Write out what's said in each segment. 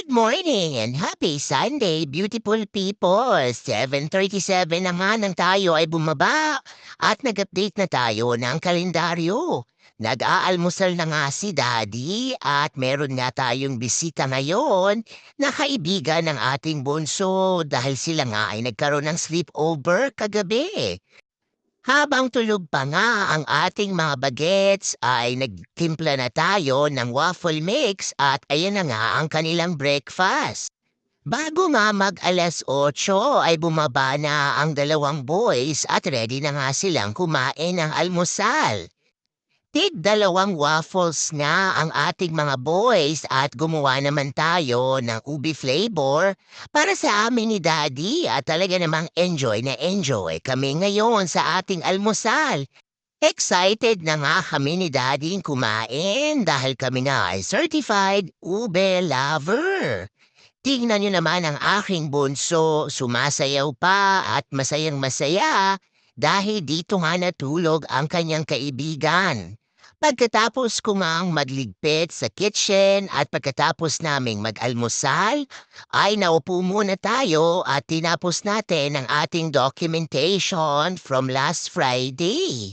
Good morning and happy Sunday, beautiful people! 7.37 na nga nang tayo ay bumaba at nag-update na tayo ng kalendaryo. Nag-aalmusal na nga si Daddy at meron nga tayong bisita ngayon na kaibigan ng ating bunso dahil sila nga ay nagkaroon ng sleepover kagabi. Habang tulog pa nga ang ating mga bagets ay nagtimpla na tayo ng waffle mix at ayan na nga ang kanilang breakfast. Bago nga mag alas 8 ay bumaba na ang dalawang boys at ready na nga silang kumain ng almusal. Tig dalawang waffles nga ang ating mga boys at gumawa naman tayo ng ubi flavor para sa amin ni Daddy at talaga namang enjoy na enjoy kami ngayon sa ating almusal. Excited na nga kami ni Daddy kumain dahil kami nga ay certified ube lover. Tingnan nyo naman ang aking bunso, sumasayaw pa at masayang masaya dahil dito nga natulog ang kanyang kaibigan. Pagkatapos ko ngang magligpit sa kitchen at pagkatapos naming mag-almusal, ay naupo muna tayo at tinapos natin ang ating documentation from last Friday.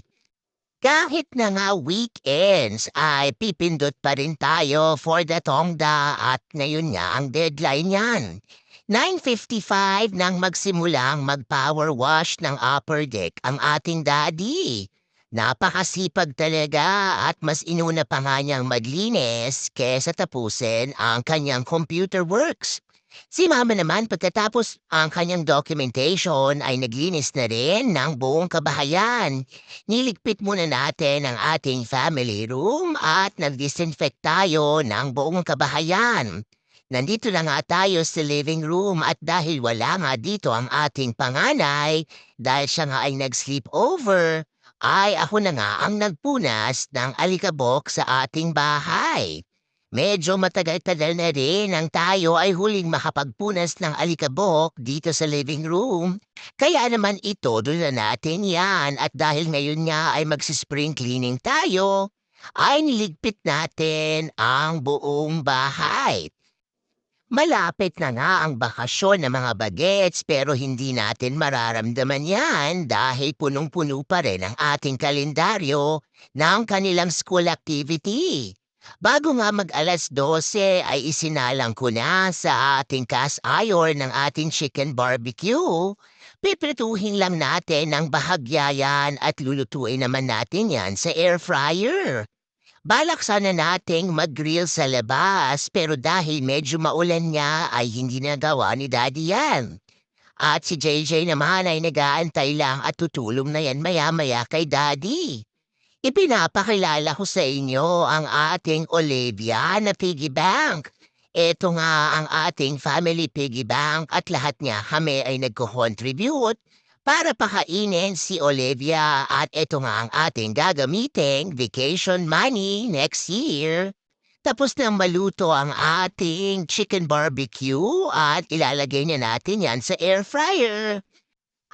Kahit na nga weekends ay pipindot pa rin tayo for the Tongda at ngayon nga ang deadline yan. 9.55 nang magsimulang mag-power wash ng upper deck ang ating daddy. Napakasipag talaga at mas inuna pa nga niyang maglinis kesa tapusin ang kanyang computer works. Si mama naman pagkatapos ang kanyang documentation ay naglinis na rin ng buong kabahayan. Niligpit muna natin ang ating family room at nag-disinfect tayo ng buong kabahayan. Nandito na nga tayo sa living room at dahil wala nga dito ang ating panganay, dahil siya nga ay nag-sleep over, ay ako na nga ang nagpunas ng alikabok sa ating bahay. Medyo matagal-tagal na rin ang tayo ay huling makapagpunas ng alikabok dito sa living room. Kaya naman ito doon na natin yan at dahil ngayon nga ay magsispring cleaning tayo, ay niligpit natin ang buong bahay. Malapit na nga ang bakasyon ng mga bagets pero hindi natin mararamdaman yan dahil punong-puno pa rin ang ating kalendaryo ng kanilang school activity. Bago nga mag alas 12 ay isinalang ko na sa ating cast iron ng ating chicken barbecue. Piprituhin lang natin ang bahagya yan at lulutuin naman natin yan sa air fryer. Balak sana nating mag-grill sa labas pero dahil medyo maulan nga ay hindi nagawa ni Daddy yan. At si JJ naman ay nag-aantay lang at tutulong na yan maya-maya kay Daddy. Ipinapakilala ko sa inyo ang ating Olivia na piggy bank. Ito nga ang ating family piggy bank at lahat niya kami ay nagko-contribute para pakainin si Olivia at ito nga ang ating gagamiting vacation money next year. Tapos nang maluto ang ating chicken barbecue at ilalagay na natin yan sa air fryer.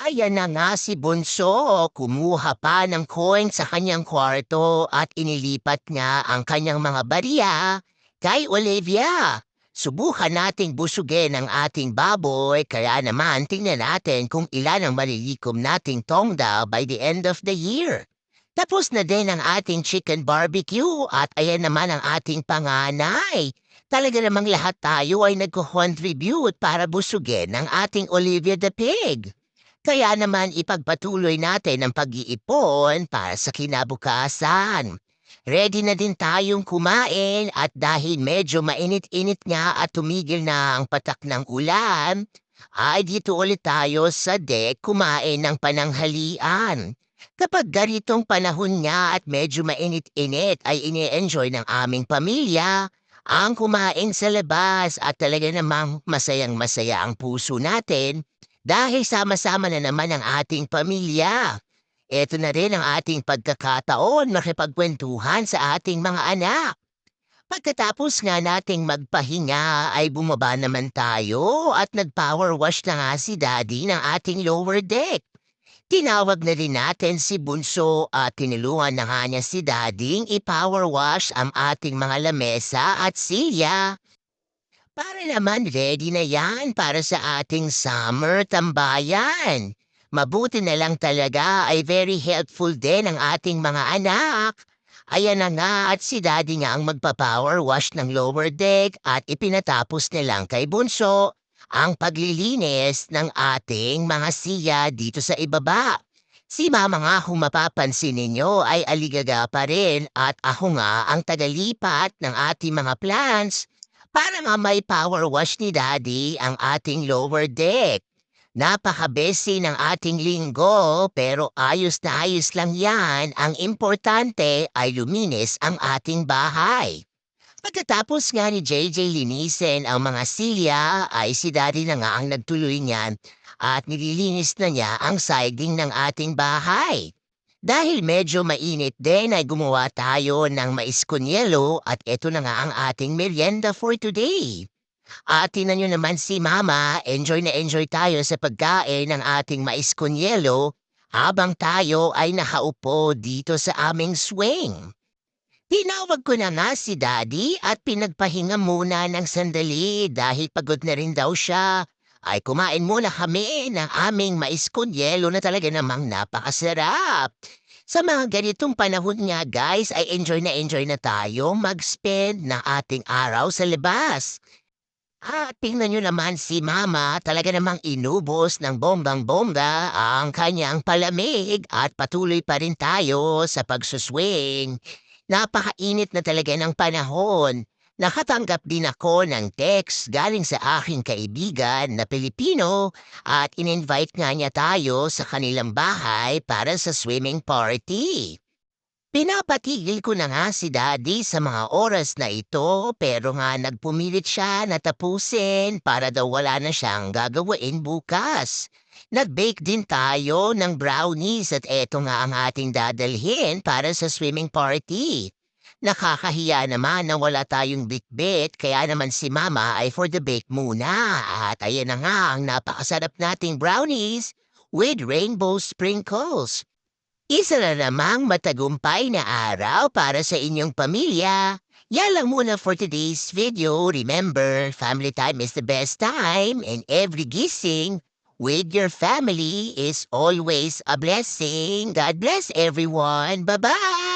Ayan na nga si Bunso, kumuha pa ng coin sa kanyang kwarto at inilipat niya ang kanyang mga barya kay Olivia. Subukan nating busugin ang ating baboy kaya naman tingnan natin kung ilan ang malilikom nating tongda by the end of the year. Tapos na din ang ating chicken barbecue at ayan naman ang ating panganay. Talaga namang lahat tayo ay nagko-contribute para busugin ang ating Olivia the Pig. Kaya naman ipagpatuloy natin ang pag-iipon para sa kinabukasan. Ready na din tayong kumain at dahil medyo mainit-init nga at tumigil na ang patak ng ulan, ay dito ulit tayo sa deck kumain ng pananghalian. Kapag ganitong panahon nga at medyo mainit-init ay ini-enjoy ng aming pamilya ang kumain sa labas at talaga namang masayang masaya ang puso natin dahil sama-sama na naman ang ating pamilya. Ito na rin ang ating pagkakataon makipagkwentuhan sa ating mga anak. Pagkatapos nga nating magpahinga ay bumaba naman tayo at nag-power wash na nga si Daddy ng ating lower deck. Tinawag na rin natin si Bunso at tinulungan na nga niya si Daddy i-power wash ang ating mga lamesa at silya. Para naman ready na yan para sa ating summer tambayan. Mabuti na lang talaga ay very helpful din ang ating mga anak. Ayan na nga at si daddy nga ang magpa-power wash ng lower deck at ipinatapos na lang kay Bunso ang paglilinis ng ating mga siya dito sa ibaba. Si mama nga kung mapapansin ninyo ay aligaga pa rin at ako nga ang tagalipat ng ating mga plants para nga may power wash ni daddy ang ating lower deck. Napaka-busy ng ating linggo pero ayos na ayos lang yan. Ang importante ay luminis ang ating bahay. Pagkatapos nga ni JJ linisin ang mga silya ay si daddy na nga ang nagtuloy niyan at nililinis na niya ang siding ng ating bahay. Dahil medyo mainit din ay gumawa tayo ng mais con yelo at ito na nga ang ating merienda for today. At tingnan nyo naman si Mama, enjoy na enjoy tayo sa pagkain ng ating mais con yelo habang tayo ay nakaupo dito sa aming swing. Tinawag ko na nga si Daddy at pinagpahinga muna ng sandali dahil pagod na rin daw siya. Ay kumain muna kami ng aming mais con yelo na talaga namang napakasarap. Sa mga ganitong panahon nga guys ay enjoy na enjoy na tayo mag-spend ng ating araw sa labas. At tingnan nyo naman si Mama talaga namang inubos ng bombang-bomba ang kanyang palamig at patuloy pa rin tayo sa pagsuswing. Napakainit na talaga ng panahon. Nakatanggap din ako ng text galing sa aking kaibigan na Pilipino at in-invite nga niya tayo sa kanilang bahay para sa swimming party. Pinapatigil ko na nga si Daddy sa mga oras na ito pero nga nagpumilit siya na tapusin para daw wala na siyang gagawin bukas. Nag-bake din tayo ng brownies at eto nga ang ating dadalhin para sa swimming party. Nakakahiya naman na wala tayong bitbit kaya naman si Mama ay for the bake muna. At ayan na nga ang napakasarap nating brownies with rainbow sprinkles. Isa na namang matagumpay na araw para sa inyong pamilya. Yan lang muna for today's video. Remember, family time is the best time and every gising with your family is always a blessing. God bless everyone. Bye-bye!